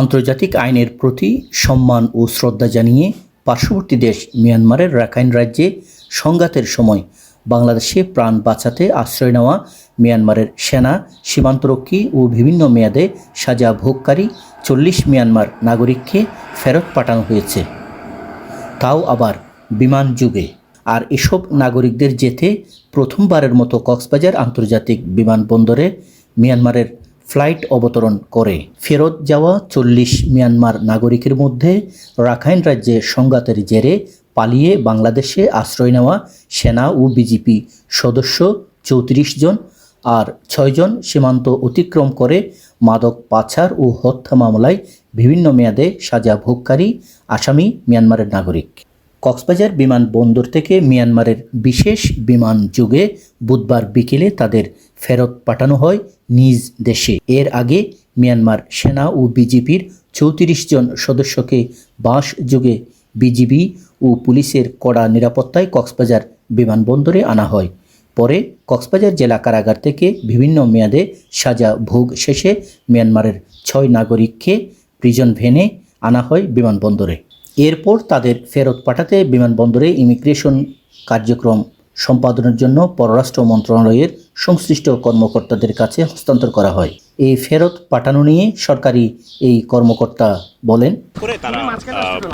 আন্তর্জাতিক আইনের প্রতি সম্মান ও শ্রদ্ধা জানিয়ে পার্শ্ববর্তী দেশ মিয়ানমারের রাখাইন রাজ্যে সংঘাতের সময় বাংলাদেশে প্রাণ বাঁচাতে আশ্রয় নেওয়া মিয়ানমারের সেনা, সীমান্তরক্ষী ও বিভিন্ন মেয়াদে সাজা ভোগকারী চল্লিশ মিয়ানমার নাগরিককে ফেরত পাঠানো হয়েছে। তাও আবার বিমান যুগে। আর এসব নাগরিকদের যেতে প্রথমবারের মতো কক্সবাজার আন্তর্জাতিক বিমানবন্দরে মিয়ানমারের ফ্লাইট অবতরণ করে। ফেরত যাওয়া চল্লিশ মিয়ানমার নাগরিকের মধ্যে রাখাইন রাজ্যে সংঘাতের জেরে পালিয়ে বাংলাদেশে আশ্রয় নেওয়া সেনা ও বিজিপি সদস্য চৌত্রিশ জন আর ছয়জন সীমান্ত অতিক্রম করে মাদক পাচার ও হত্যা মামলায় বিভিন্ন মেয়াদে সাজা ভোগকারী আসামি মিয়ানমারের নাগরিক। কক্সবাজার বিমানবন্দর থেকে মিয়ানমারের বিশেষ বিমান যুগে বুধবার বিকেলে তাদের ফেরত পাঠানো হয় নিজ দেশে। এর আগে মিয়ানমার সেনা ও বিজিবির চৌত্রিশ জন সদস্যকে বাঁশ যুগে বিজিবি ও পুলিশের কড়া নিরাপত্তায় কক্সবাজার বিমানবন্দরে আনা হয়। পরে কক্সবাজার জেলা কারাগার থেকে বিভিন্ন মেয়াদে সাজা ভোগ শেষে মিয়ানমারের ছয় নাগরিককে প্রিজন ভেনে আনা হয় বিমানবন্দরে এরপর তাদের ফেরত পাঠাতে বিমানবন্দরে ইমিগ্রেশন কার্যক্রম সম্পাদনের জন্য পররাষ্ট্র মন্ত্রণালয়ের সংশ্লিষ্ট কর্মকর্তাদের কাছে হস্তান্তর করা হয়। এই ফেরত পাঠানো নিয়ে সরকারি এই কর্মকর্তা বলেন করে তারা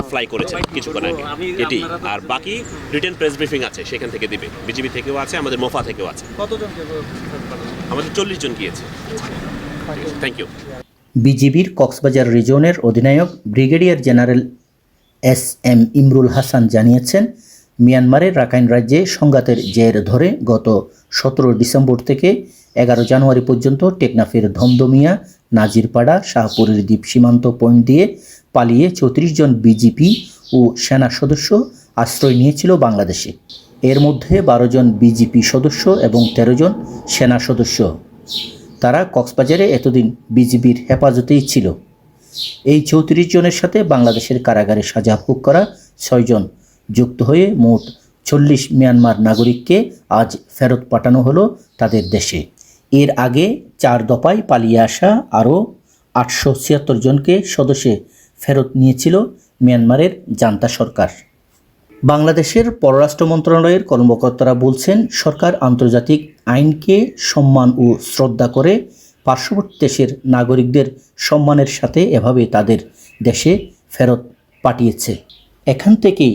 ফ্লাই করেছেন কিছুক্ষণ আগে। এটি আর বাকি রিটেন প্রেস ব্রিফিং আছে সেখান থেকে দিবে। বিজিবি থেকেও আছে আমাদের মোফা থেকেও আছে। আমাদের চল্লিশ জন গিয়েছে। থ্যাংক ইউ বিজিবির কক্সবাজার রিজনের অধিনায়ক brigadier general S M Imrul Hasan জানিয়েছেন, মিয়ানমারের রাখাইন রাজ্যে সংঘাতের জের ধরে গত সতেরো ডিসেম্বর থেকে এগারো জানুয়ারি পর্যন্ত টেকনাফের ধমদমিয়া নাজিরপাড়া, শাহপুরের দ্বীপ সীমান্ত পয়েন্ট দিয়ে পালিয়ে চৌত্রিশ জন বিজিপি ও সেনা সদস্য আশ্রয় নিয়েছিল বাংলাদেশে। এর মধ্যে বারো জন বিজিপি সদস্য এবং তেরো জন সেনা সদস্য। তারা কক্সবাজারে এতদিন বিজিবির হেফাজতেই ছিল। এই চৌত্রিশ জনের সাথে বাংলাদেশের কারাগারে সাজা ভোগ করা ছয়জন যুক্ত হয়ে মোট চল্লিশ মিয়ানমার নাগরিককে আজ ফেরত পাঠানো হলো তাদের দেশে। এর আগে চার দফায় পালিয়ে আসা আরও আটশো ছিয়াত্তর জনকে সদস্যে ফেরত নিয়েছিল মিয়ানমারের জান্তা সরকার। বাংলাদেশের পররাষ্ট্র মন্ত্রণালয়ের কর্মকর্তারা বলছেন, সরকার আন্তর্জাতিক আইনকে সম্মান ও শ্রদ্ধা করে পার্শ্ববর্তী দেশের নাগরিকদের সম্মানের সাথে এভাবে তাদের দেশে ফেরত পাঠিয়েছে। এখান থেকে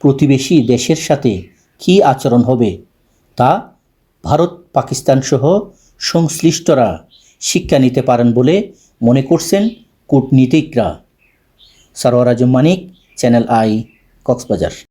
প্রতিবেশী দেশের সাথে কী আচরণ হবে তা ভারত, পাকিস্তান সহ সংশ্লিষ্টরা শিক্ষা নিতে পারেন বলে মনে করছেন কূটনীতিকরা। Sarowar Azam Manik, channel I, Cox's Bazar.